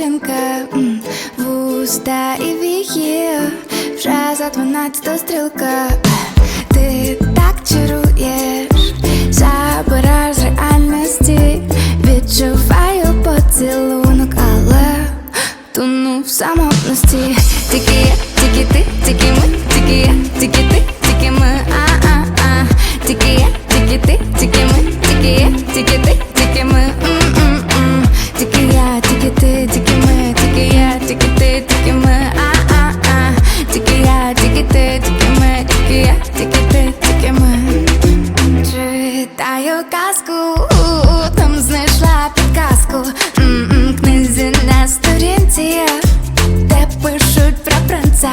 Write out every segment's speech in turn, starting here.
м, вуста і віхі, вже за дванадцята стрілка. Ти так чаруєш, забираєш з реальності, відчуваю поцілунок, але тону в самотності. Тільки казку, там знайшла підказку. М-м, Книзі на сторінці, де пишуть про принца.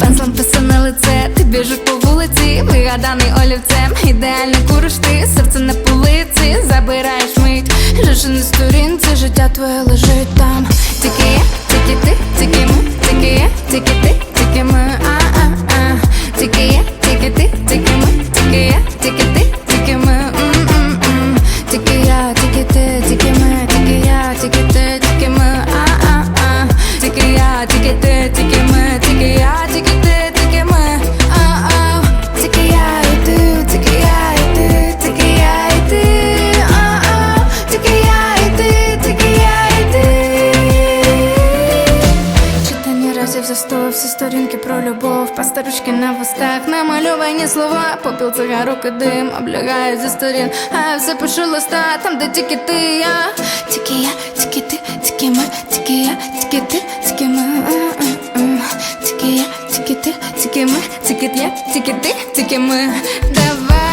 Пензлом писане лице, ти біжиш по вулиці, вигаданий олівцем. Ідеально куриш ти, серце на полиці, забираєш мить. Лише на сторінці, життя твоє лежить там. Тільки тільки ти, тільки за сто, всі сторінки про любов, пасторочки на вустах, намальовані слова, попіл цигарок і дим, облягають зі сторін, а я все пишу листа, там, де тільки ти, я, тільки я, тільки ти, тільки ми, тільки я, тільки ти, тільки ми, тільки я, тільки ти, тільки ми, тільки я, тільки ти, тільки ми, давай,